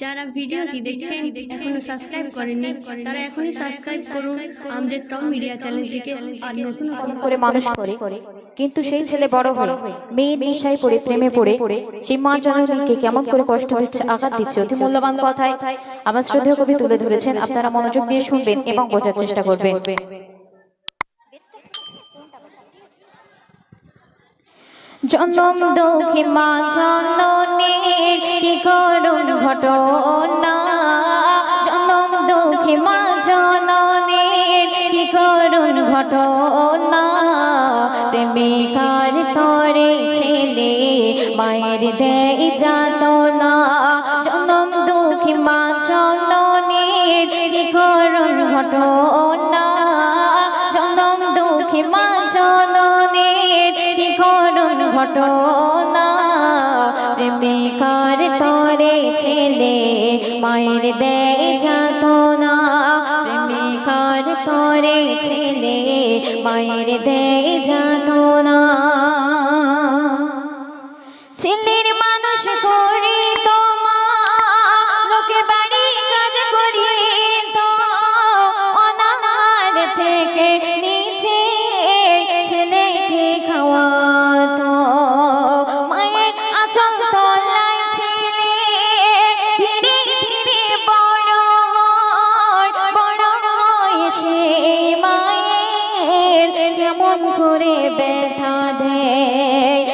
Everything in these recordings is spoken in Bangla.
যারা ভিডিওটি দেখছেন এখনও সাবস্ক্রাইব করেননি তারা এখনই সাবস্ক্রাইব করুন আমাদের টপ মিডিয়া চ্যানেলটিকে আর নতুন নতুন করে মানুষ করে। কিন্তু সেই ছেলে বড় হয়ে মেয়ের নেশায় পড়ে প্রেমে পড়ে সেই মা জননীকে কেমন করে কষ্ট দিচ্ছে আঘাত দিচ্ছে? অতি মূল্যবান কথায় আমার শ্রদ্ধেয় কবি তুলে ধরেছেন আপনারা মনোযোগ দিয়ে শুনবেন এবং বোঝার চেষ্টা করবেন। জনম দুঃখী মা জননী কি করুণ ঘটনা? জনম দুঃখী মা জননী কি করুণ ঘটনা? প্রেমিকার তরে ছেলে, মায়ের দেয় যাত না জনম দুঃখী মা জননী কি করুণ ঘটনা? ঘটনা প্রেমিকার তরে ছেলে? মায়ের দেয় যাত না প্রেমিকার তরে ছেলে? মায়ের দেয় যাত না ছেলের মানুষ কেমন করে ব্যথা দেয়।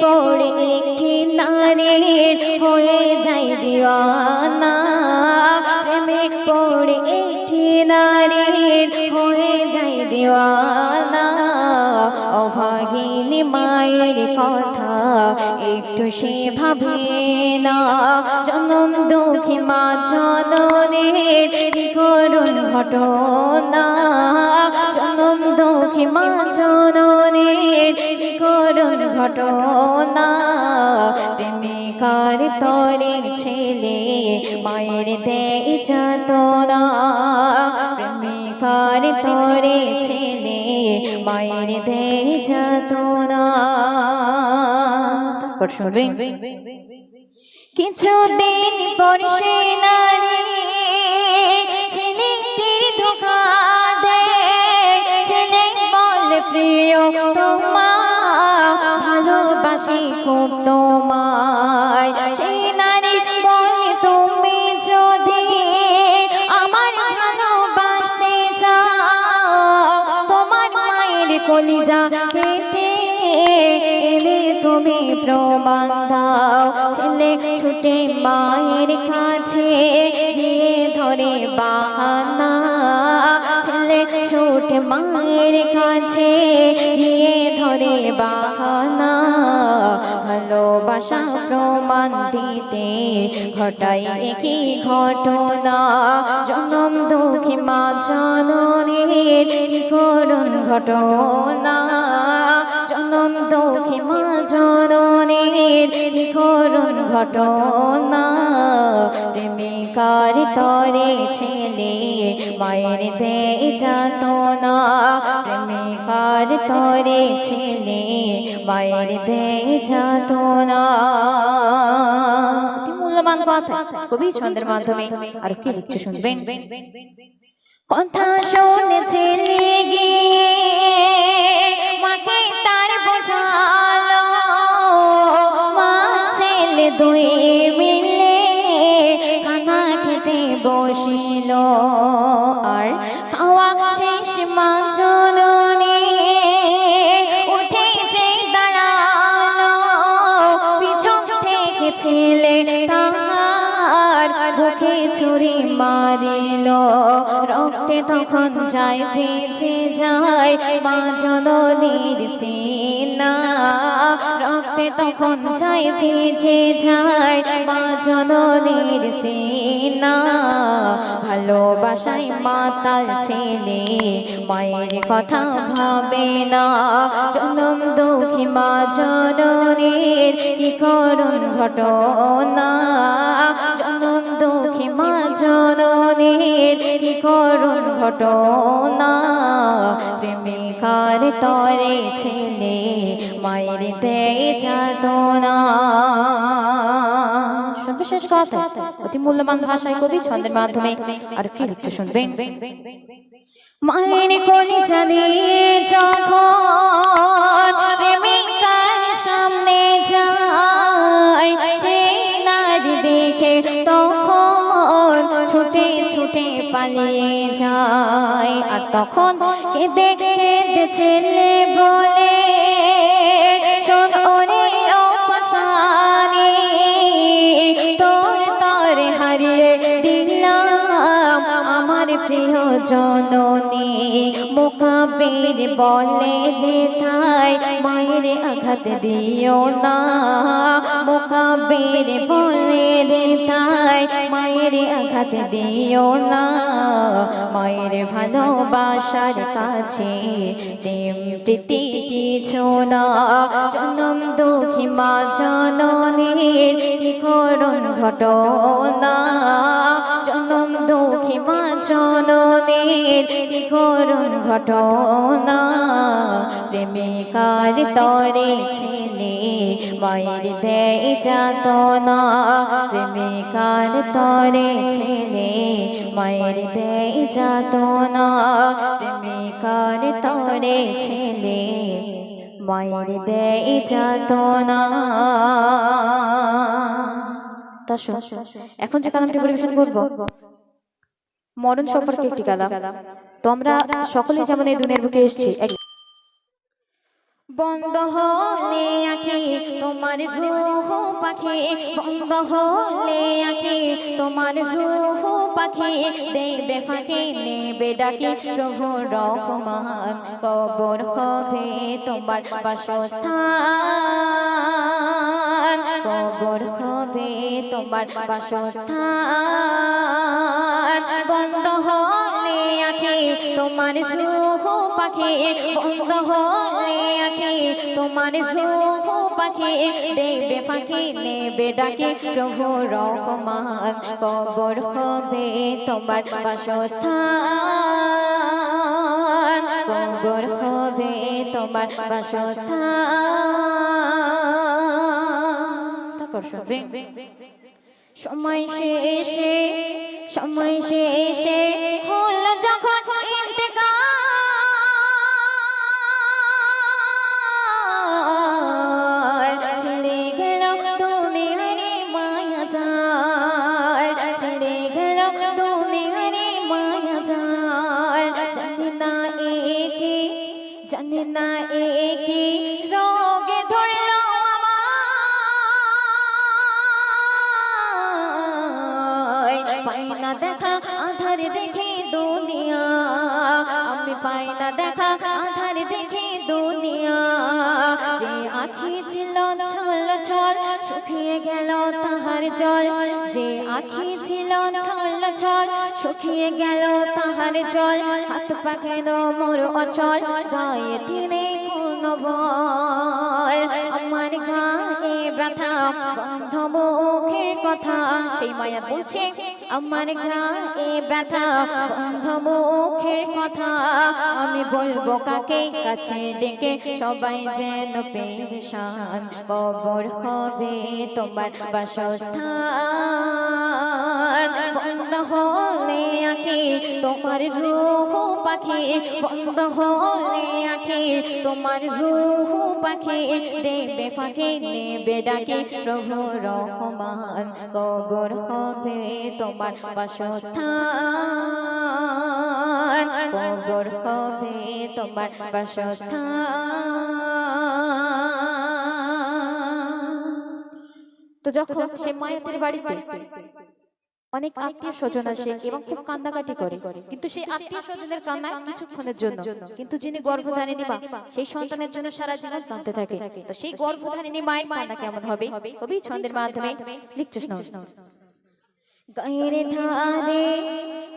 পড়ে একটি নারীর হয়ে যাই দিওয়ানা। প্রেমে পড়ে একটি নারীর হয়ে যাই দিওয়ানা। অভাগিনী মায়ের কথা একটু সে ভাবে না। জনম দুঃখী মা জননের কি করুণ ঘটনা? জনম দুঃখী মা জননের কি করুণ ঘটনা? প্রেমিকার তরে ছেলে মায়ের দেয় যাতনা। প্রেমিকার তরে ছেলে মায়ের দে যাতনা। তারপর কিছু কিছুদিন পর সে নারী ছেলেটির ধোকা দেয়। ছেলে বল প্রিয় কলিজা কেটে এলে তুমি প্রমাণ দাও। ছেলে ছুটে মায়ের কাছে গিয়ে ধরে বাহানা। ছেলে ছুটে মায়ের কাছে গিয়ে ধরে বাহানা। ভালোবাসা প্রমাণ দিতে ঘটাই কি ঘটনা। জনম দুঃখী মা জননীর কি করুণ ঘটনা। জনম দুঃখী মা জননীর কি করুণ ঘটনা প্রেমিকার তরে ছেলে, মায়ের দেয় যাত না। প্রেমিকার তরে ছেলে, মায়ের দেয় যাত না। মূল্যবান কথা কবি ছন্দের মাধ্যমে আর কি লিখছে শুনবেন? কথা শুনে ছেলে গিয়ে মাকে তার বোঝালো। মা ছেলে দুই খেতে বসিল। আর খাওয়া শেষ মা চলনে উঠে যে পিছন থেকে ছেলে তাহার ছুরি মারিল। রক্তে তখন যায় ভেজে যায় মা সিনা রক্তে তখন যায় ভেজে যায় মা জননীর সিনা। ভালোবাসায় মাতাল ছেলে, মায়ের কথা ভাবে না। জনম দুঃখী মা জননীর, কি করুণ ঘটনা। জনম দুঃখী মা জননীর করুণ ঘটনা। প্রেমিকার তরে ছেলে, মায়ের দেয় যাতনা বিশেষ কথা? অতি মূল্যবান ভাষায় কবি ছন্দের মাধ্যমে আর কি লিখছে শুনবেন মায়ের কোলে চাঁদিয়ে যখন প্রেমিকার সামনে ছুটে পালিয়ে যায়। আর তখন কেঁদে কেঁদে ছেলে বলে তোর তরে হারিয়ে দিলাম। প্রিয় জননী মোকাবির বলে তাই, মায়ের আঘাত দিও না। মোকাবির বলে তাই, মায়ের আঘাত দিও না। মায়ের ভালোবাসার কাছে প্রেম প্রীতি কিছু না। জনম দুঃখী মা জননীর কি করুণ ঘটনা? কি করুণ ঘটনা। প্রেমিকার তরে ছেলে, মায়ের দেয় যাত না প্রেমিকার তরে ছেলে, মায়ের দেয় যাত না প্রেমিকার তরে ছেলে, মায়ের দেয় যাত না এখন যে কালামটি পরিবেশন করব মরণ সম্পর্কে একটি কালাম। তোমরা সকলে যেমন এই দুনিয়ার বুকে এসেছি বন্ধ হলে আখি তোমার রূহ পাখি। বন্ধ হলে আখি তোমার রূহ পাখি। দেবে ফাঁকি নেবে ডাকি প্রভু রহমান। কবর হবে তোমার বাসস্থান। কবর হবে তোমার বাসস্থান। বন্ধ হলে আখি তোমার রূহ পাখি, বন্ধ হলে আখি তোমার রূহ পাখি, দেবে ফাঁকি নেবে ডাকি প্রভু রহমান। কবর হবে তোমার বাসস্থান। কবর হবে তোমার বাসস্থান। শুনবে সময় শেষে সময় শেষে হলো পাই না দেখা, আধার দেখে দুনিয়া। আমি পাই না দেখা, আধার দেখে দুনিয়া। যে আখি ছিল ছল ছল শুকিয়ে গেল তাহার জল। যে আখি ছিল ছল ছল শুকিয়ে গেল তাহার জল। হাত পাখেন মোর অচল, গায়ে দিনে কোন বল। ব্যথা, বন্ধ মুখের কথা, সেই মায়া বলছে আমার গায়ে ব্যথা, বন্ধ মুখের কথা। আমি বলব কাকে? কাছে ডেকে সবাই যেন পেরেশান, কবর হবে তোমার বাসস্থান। বন্ধ হলে আখি তোমার রূহ পাখি বন্ধ হলে আখি। তোমার রূহ পাখি দেবে ফাঁকি, নেবে ডাকি। প্রভু রহমান কবর হবে তোমার বাসস্থান। কবর হবে তোমার বাসস্থান। তো যখন সে মায়াতের বাড়িতে অনেক আত্মীয় স্বজন আসে এবং খুব কান্দাকাটি করে। কিন্তু সেই আত্মীয় স্বজনের কান্না কিছুক্ষণের জন্য। কিন্তু যিনি গর্ভধারিণী মা সেই সন্তানের জন্য সারা জীবন কাঁদতে থাকে। তো সেই গর্ভধারিণী মায়ের কান্না কেমন হবে? কবি ছন্দের মাধ্যমে লিখছে গায়ের ধারে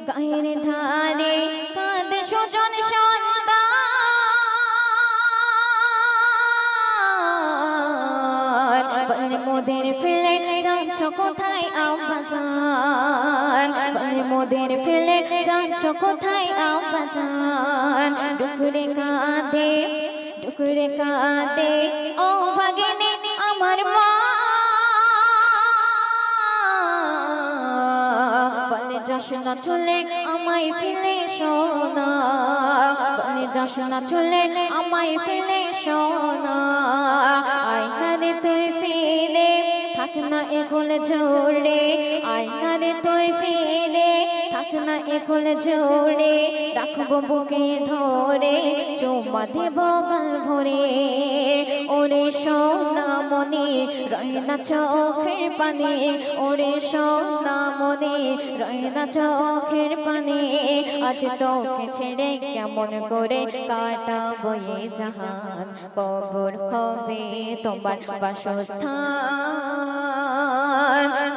গায়ের ধারে কাঁদে সুজন সন্তান। মোদের ফেলে কোথায় বলে মোদের ফেলে যাচ্ছ কোথায় আব্বাজান ডুকুরে কাঁদে ডুকুরে কাঁদে, ও ভাগিনী আমার মা। না চলে আমায় ফেলে সোনা। না চলে আমায় ফেলে সোনা। আয়নারে তুই ফিরে থাক না এখন জোরে আয়নারে তুই ফিরে থাক না এখন জোরে রাখব বুকে ধরে চুমা দেব গাল ভরে। ওরে সোনা মনে রয় না চোখের পানি, ওরে সোনা মনে, রয় না চোখের পানি, আজ তোকে ছেড়ে কেমন করে কাটা বয়ে জাহান? কবর হবে তোমার বাসস্থান।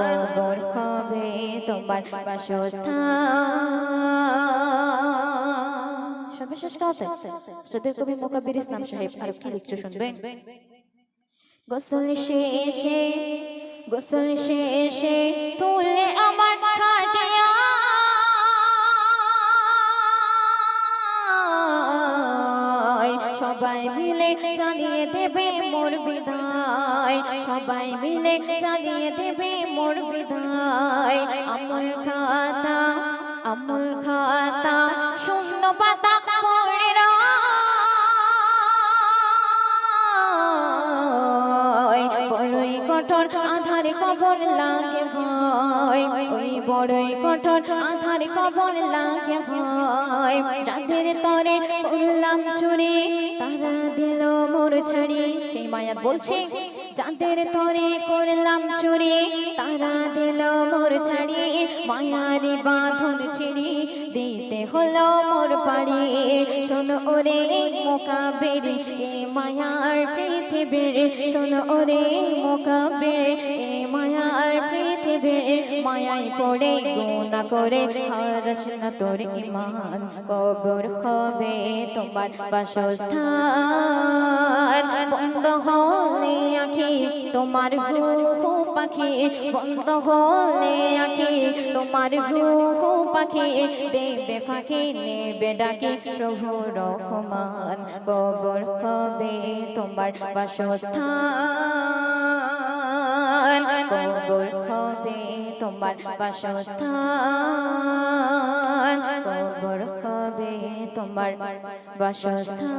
কবর হবে তোমার বাসস্থান। সর্বশেষ কথা শ্রদ্ধেয় কবি মোকাবির ইসলাম সাহেব আর কি লিখছো শুনবেন? গোসল শেষে গোসল শেষে তুলে আমার খাটিয়া সবাই মিলে জানিয়ে দেবে মোর বিদায়। সবাই মিলে জানিয়ে দেবে মোর বিদায়। আমল খাতা আমল খাতা শূন্য পাতা পড়ে কঠোর আধারে কবর লাগে ভয়। বড়ই কঠোর আধারে কবর লাগে ভয়। যাদের তরে করলাম চুরি তারা দিল মোর ছাড়ি সেই মায়া বলছে যাদের তরে করলাম চুরি, তারা দিল মোর ছাড়ি, মায়ারি বাঁধন ছিড়ি, দিতে হলো মোর পাড়ি। শোন ওরে মোকাবেরি, এ মায়ার পৃথিবীর, শোন ওরে মোকাবেরি, এ মায়ার পৃথিবীর মায়ায় পড়ে গুণা করে হারাস না তোর ইমান কবর হবে তোমার বাসস্থান। বন্ধ হলে আখি তোমার রূহু পাখি। বন্ধ হলে আখি তোমার রূহু পাখি। দেবে ফাঁকি, নেবে ডাকি প্রভু রহমান। কবর হবে তোমার বাসস্থান। হবে তোমার বাসস্থান। তোমার বাসস্থান।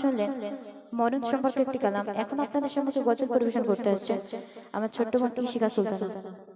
শুনলেন, মরণ সম্পর্কে একটি কালাম এখন আপনাদের সম্মুখে গজল পরিবেশন করতে আসছে আমার ছোট্ট বোন ইশিকা সুলতানা।